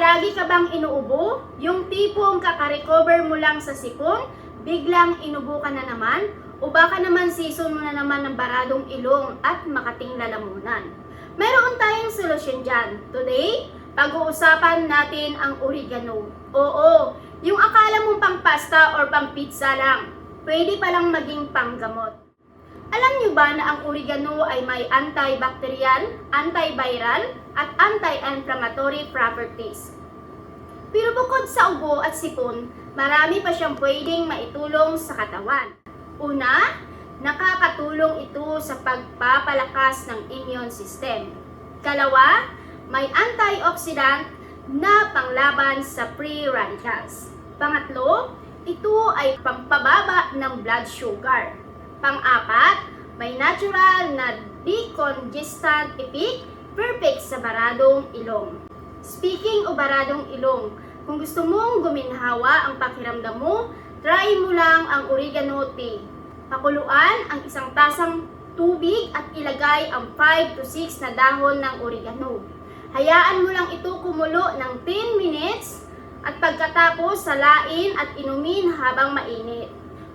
palagi ka bang inuubo? Yung tipong kakarecover mo lang sa sipon, biglang inubo ka na naman? O baka naman season mo na naman ng baradong ilong at makating lalamunan? Meron tayong solusyon dyan. Today, pag-uusapan natin ang oregano. Oo, yung akala mong pang pasta or pang pizza lang, pwede palang maging panggamot. Alam niyo ba na ang oregano ay may antibacterial, antiviral, at anti-inflammatory properties? Pero bukod sa ubo at sipon, marami pa siyang pwedeng maitulong sa katawan. Una, nakakatulong ito sa pagpapalakas ng immune system. Kalawa, may antioxidant na panglaban sa free radicals. Pangatlo, ito ay pampababa ng blood sugar. Pang-apat, may natural na decongestant effect perfect sa baradong ilong. Speaking o baradong ilong, kung gusto mong guminhawa ang pakiramdam mo, try mo lang ang oregano tea. Pakuluan ang isang tasang tubig at ilagay ang 5 to 6 na dahon ng oregano. Hayaan mo lang ito kumulo ng 10 minutes at pagkatapos salain at inumin habang mainit.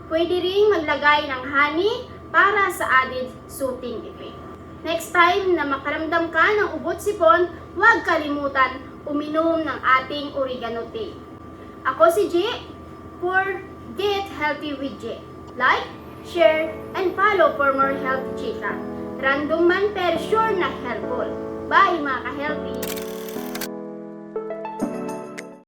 Pwede ring maglagay ng honey para sa added soothing effect. Next time na makaramdam ka ng ubot sipon, huwag kalimutan uminom ng ating oregano tea. Ako si J for Get Healthy with J. Like, share, and follow for more health chika. Random man pero sure na helpful. Bye mga ka-healthy!